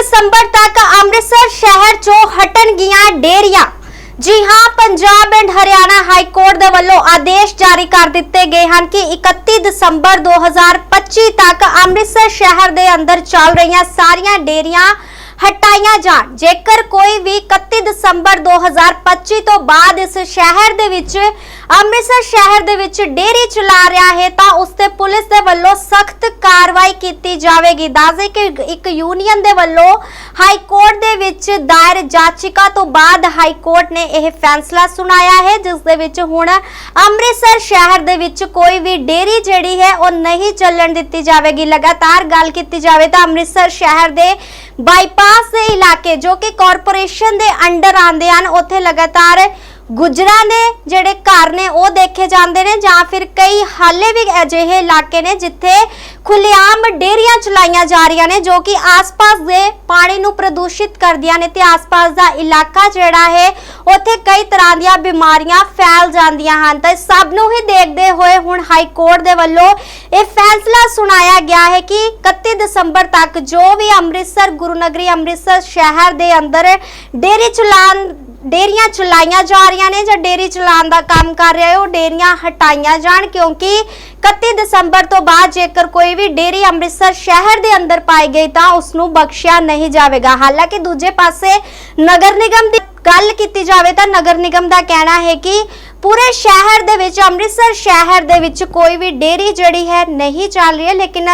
ਦਸੰਬਰ ਤੱਕ ਅੰਮ੍ਰਿਤਸਰ ਸ਼ਹਿਰ ਚੋਂ ਹਟਣਗੀਆਂ ਡੇਰੀਆਂ। ਜੀ ਹਾਂ, Punjab and Haryana high court ਦੇ ਵੱਲੋਂ ਆਦੇਸ਼ ਜਾਰੀ ਕਰ ਦਿੱਤੇ ਗਏ ਹਨ ਕਿ 31 ਦਸੰਬਰ 2025 ਤੱਕ ਅੰਮ੍ਰਿਤਸਰ ਸ਼ਹਿਰ ਦੇ ਅੰਦਰ ਚੱਲ ਰਹੀਆਂ ਸਾਰੀਆਂ ਡੇਰੀਆਂ ਹਟਾਈਆਂ ਜਾਣ। ਜੇਕਰ ਕੋਈ ਵੀ 31 ਦਸੰਬਰ 2025 ਤੋਂ ਬਾਅਦ ਇਸ ਸ਼ਹਿਰ ਦੇ ਵਿੱਚ, ਅੰਮ੍ਰਿਤਸਰ ਸ਼ਹਿਰ ਦੇ ਵਿੱਚ ਡੇਰੀ ਚਲਾ ਰਿਹਾ ਹੈ, ਤਾਂ ਉਸ ਤੇ ਪੁਲਿਸ ਦੇ ਵੱਲੋਂ ਸਖਤ ਕਾਰਵਾਈ ਕੀਤੀ ਜਾਵੇਗੀ। ਦੱਸਦੇ ਕਿ ਇੱਕ ਯੂਨੀਅਨ ਦੇ ਵੱਲੋਂ ਹਾਈ ਕੋਰਟ ਦੇ ਵਿੱਚ ਦਾਇਰ ਜਾਚਿਕਾ ਤੋਂ ਬਾਅਦ ਹਾਈ ਕੋਰਟ ਨੇ ਇਹ ਫੈਸਲਾ ਸੁਣਾਇਆ ਹੈ, ਜਿਸ ਦੇ ਵਿੱਚ ਹੁਣ ਅੰਮ੍ਰਿਤਸਰ ਸ਼ਹਿਰ ਦੇ ਵਿੱਚ ਕੋਈ ਵੀ ਡੇਰੀ ਜਿਹੜੀ ਹੈ, ਉਹ ਨਹੀਂ ਚੱਲਣ ਦਿੱਤੀ ਜਾਵੇਗੀ। ਲਗਾਤਾਰ ਗੱਲ ਕੀਤੀ ਜਾਵੇ ਤਾਂ ਅੰਮ੍ਰਿਤਸਰ ਸ਼ਹਿਰ ਦੇ ਬਾਈਪਾਸ ਦੇ ਇਲਾਕੇ ਜੋ ਕਿ ਕਾਰਪੋਰੇਸ਼ਨ ਦੇ ਅੰਡਰ ਆਉਂਦੇ ਹਨ, ਉੱਥੇ ਲਗਾਤਾਰ ਗੁਜਰਾਂ ਦੇ ਜਿਹੜੇ ਘਰ ਨੇ ਉਹ ਦੇਖੇ ਜਾਂਦੇ ਨੇ ਜਾਂ ਫਿਰ ਕਈ ਹਾਲੇ ਵੀ ਅਜਿਹੇ ਇਲਾਕੇ ਨੇ ਜਿੱਥੇ ਖੁੱਲੇਆਮ ਡੇਰੀਆਂ ਚਲਾਈਆਂ ਜਾ ਰਹੀਆਂ ਨੇ ਜੋ ਕਿ ਆਸ-ਪਾਸ ਦੇ ਪਾਣੀ ਨੂੰ ਪ੍ਰਦੂਸ਼ਿਤ ਕਰਦੀਆਂ ਨੇ ਤੇ ਆਸ-ਪਾਸ ਦਾ ਇਲਾਕਾ ਜਿਹੜਾ ਹੈ ਉੱਥੇ ਕਈ ਤਰ੍ਹਾਂ ਦੀਆਂ ਬਿਮਾਰੀਆਂ ਫੈਲ ਜਾਂਦੀਆਂ ਹਨ। ਤਾਂ ਸਭ ਨੂੰ ਹੀ ਦੇਖਦੇ ਹੋਏ ਹੁਣ ਹਾਈ ਕੋਰਟ ਦੇ ਵੱਲੋਂ ਇਹ ਫੈਸਲਾ ਸੁਣਾਇਆ ਗਿਆ ਹੈ ਕਿ 31 ਦਸੰਬਰ ਤੱਕ ਜੋ ਵੀ ਅੰਮ੍ਰਿਤਸਰ ਗੁਰੂ ਨਗਰੀ ਅੰਮ੍ਰਿਤਸਰ ਸ਼ਹਿਰ ਦੇ ਅੰਦਰ ਡੇਰੀ ਚਲਾਨ, ਡੇਰੀਆਂ ਚਲਾਈਆਂ ਜਾ ਰਹੀਆਂ ਨੇ ਜਾਂ ਡੇਰੀ ਚਲਾਉਣ ਦਾ ਕੰਮ ਕਰ ਰਿਹਾ ਹੈ ਉਹ ਡੇਰੀਆਂ ਹਟਾਈਆਂ ਜਾਣ ਕਿਉਂਕਿ 31 ਦਸੰਬਰ ਤੋਂ ਬਾਅਦ ਜੇਕਰ ਕੋਈ ਵੀ ਡੇਰੀ ਅੰਮ੍ਰਿਤਸਰ ਸ਼ਹਿਰ ਦੇ ਅੰਦਰ ਪਾਈ ਗਈ ਤਾਂ ਉਸ ਨੂੰ ਬਖਸ਼ਿਆ ਨਹੀਂ ਜਾਵੇਗਾ। ਹਾਲਾਂਕਿ ਦੂਜੇ ਪਾਸੇ ਨਗਰ ਨਿਗਮ ਦੀ ਗੱਲ ਕੀਤੀ ਜਾਵੇ ਤਾਂ ਨਗਰ ਨਿਗਮ ਦਾ ਕਹਿਣਾ ਹੈ ਕਿ ਪੂਰੇ ਸ਼ਹਿਰ ਦੇ ਵਿੱਚ, ਅੰਮ੍ਰਿਤਸਰ ਸ਼ਹਿਰ ਦੇ ਵਿੱਚ ਕੋਈ ਵੀ ਡੇਰੀ ਜਿਹੜੀ ਹੈ ਨਹੀਂ ਚੱਲ ਰਹੀ ਹੈ, ਲੇਕਿਨ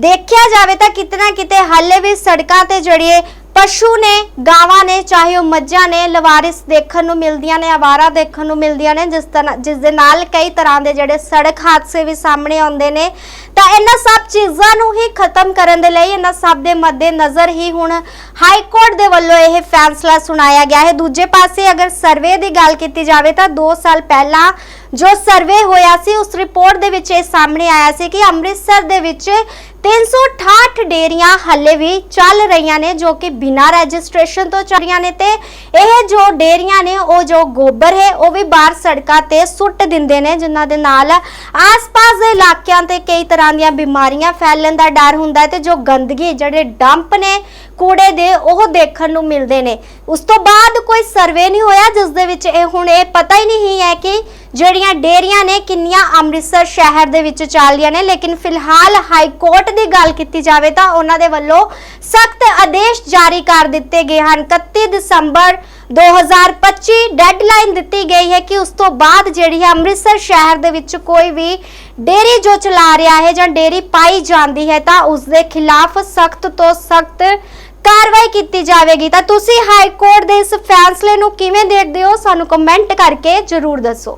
ਦੇਖਿਆ ਜਾਵੇ ਤਾਂ ਕਿਤਨਾ ਕਿਤੇ ਹਾਲੇ ਵੀ ਸੜਕਾਂ ਤੇ ਜਿਹੜੇ ਪਸ਼ੂ ਨੇ, ਗਾਵਾਂ ਨੇ, ਚਾਹੇ ਉਹ ਮੱਝਾਂ ਨੇ, ਲਵਾਰਿਸ ਦੇਖਣ ਨੂੰ ਮਿਲਦੀਆਂ ਨੇ, ਆਵਾਰਾ ਦੇਖਣ ਨੂੰ ਮਿਲਦੀਆਂ ਨੇ, ਜਿਸ ਤਰ੍ਹਾਂ ਜਿਸ ਦੇ ਨਾਲ ਕਈ ਤਰ੍ਹਾਂ ਦੇ ਜਿਹੜੇ ਸੜਕ ਹਾਦਸੇ ਵੀ ਸਾਹਮਣੇ ਆਉਂਦੇ ਨੇ। ਤਾਂ ਇਹਨਾਂ ਸਭ ਚੀਜ਼ਾਂ ਨੂੰ ਹੀ ਖਤਮ ਕਰਨ ਦੇ ਲਈ ਇਹਨਾਂ ਸਭ ਦੇ ਮੱਦੇ ਨਜ਼ਰ ਹੀ ਹੁਣ ਹਾਈ ਕੋਰਟ ਦੇ ਵੱਲੋਂ ਇਹ ਫੈਸਲਾ ਸੁਣਾਇਆ ਗਿਆ ਹੈ। ਦੂਜੇ ਪਾਸੇ ਅਗਰ ਸਰਵੇ ਦੀ ਗੱਲ ਕੀਤੀ ਜਾਵੇ ਤਾਂ 2 ਸਾਲ ਪਹਿਲਾਂ ਜੋ ਸਰਵੇ ਹੋਇਆ ਸੀ, ਉਸ ਰਿਪੋਰਟ ਦੇ ਵਿੱਚ ਇਹ ਸਾਹਮਣੇ ਆਇਆ ਸੀ ਕਿ ਅੰਮ੍ਰਿਤਸਰ ਦੇ ਵਿੱਚ 368 ਡੇਰੀਆਂ ਹੱਲੇ ਵੀ ਚੱਲ ਰਹੀਆਂ ਨੇ, ਜੋ ਕਿ ਬਿਨਾਂ ਰਜਿਸਟ੍ਰੇਸ਼ਨ ਤੋਂ ਚੱਲ ਰਹੀਆਂ ਨੇ ਤੇ ਇਹ ਜੋ ਡੇਰੀਆਂ ਨੇ, ਉਹ ਜੋ ਗੋਬਰ ਹੈ, ਉਹ ਵੀ ਬਾਹਰ ਸੜਕਾਂ ਤੇ ਸੁੱਟ ਦਿੰਦੇ ਨੇ, ਜਿਨ੍ਹਾਂ ਦੇ ਨਾਲ ਆਸ-ਪਾਸ ਦੇ ਇਲਾਕਿਆਂ ਤੇ ਕਈ ਤਰ੍ਹਾਂ ਦੀਆਂ ਬਿਮਾਰੀਆਂ ਫੈਲਣ ਦਾ ਡਰ ਹੁੰਦਾ ਹੈ ਤੇ ਜੋ ਗੰਦਗੀ, ਜਿਹੜੇ ਡੰਪ ਨੇ ਕੂੜੇ ਦੇ, ਉਹ ਦੇਖਣ ਨੂੰ ਮਿਲਦੇ ਨੇ। ਉਸ ਤੋਂ ਬਾਅਦ ਕੋਈ ਸਰਵੇ ਨਹੀਂ ਹੋਇਆ, ਜਿਸ ਦੇ ਵਿੱਚ ਇਹ ਹੁਣ ਇਹ ਪਤਾ ਹੀ ਨਹੀਂ ਹੈ ਕਿ ਜਿਹੜੀਆਂ ਡੇਰੀਆਂ ਨੇ ਕਿੰਨੀਆਂ ਅੰਮ੍ਰਿਤਸਰ ਸ਼ਹਿਰ ਦੇ ਵਿੱਚ ਚੱਲਦੀਆਂ ਨੇ, ਲੇਕਿਨ ਫਿਲਹਾਲ ਹਾਈ ਕੋਰਟ ਦੀ ਗੱਲ ਕੀਤੀ ਜਾਵੇ ਤਾਂ ਉਹਨਾਂ ਦੇ ਵੱਲੋਂ ਸਖਤ ਆਦੇਸ਼ ਜਾਰੀ ਕਰ ਦਿੱਤੇ ਗਏ ਹਨ। 31 ਦਸੰਬਰ 2025 ਡੈਡਲਾਈਨ ਦਿੱਤੀ ਗਈ ਹੈ ਕਿ ਉਸ ਤੋਂ ਬਾਅਦ ਜਿਹੜੀ ਹੈ ਅੰਮ੍ਰਿਤਸਰ ਸ਼ਹਿਰ ਦੇ ਵਿੱਚ ਕੋਈ ਵੀ ਡੇਰੀ ਜੋ ਚਲਾ ਰਿਹਾ ਹੈ ਜਾਂ ਡੇਰੀ ਪਾਈ ਜਾਂਦੀ ਹੈ ਤਾਂ ਉਸ ਦੇ ਖਿਲਾਫ ਸਖਤ ਤੋਂ ਸਖਤ ਕਾਰਵਾਈ ਕੀਤੀ ਜਾਵੇਗੀ। ਤਾਂ ਤੁਸੀਂ ਹਾਈ ਕੋਰਟ ਦੇ ਇਸ ਫੈਸਲੇ ਨੂੰ ਕਿਵੇਂ ਦੇਖਦੇ ਹੋ? ਸਾਨੂੰ ਕਮੈਂਟ ਕਰਕੇ ਜਰੂਰ ਦੱਸੋ।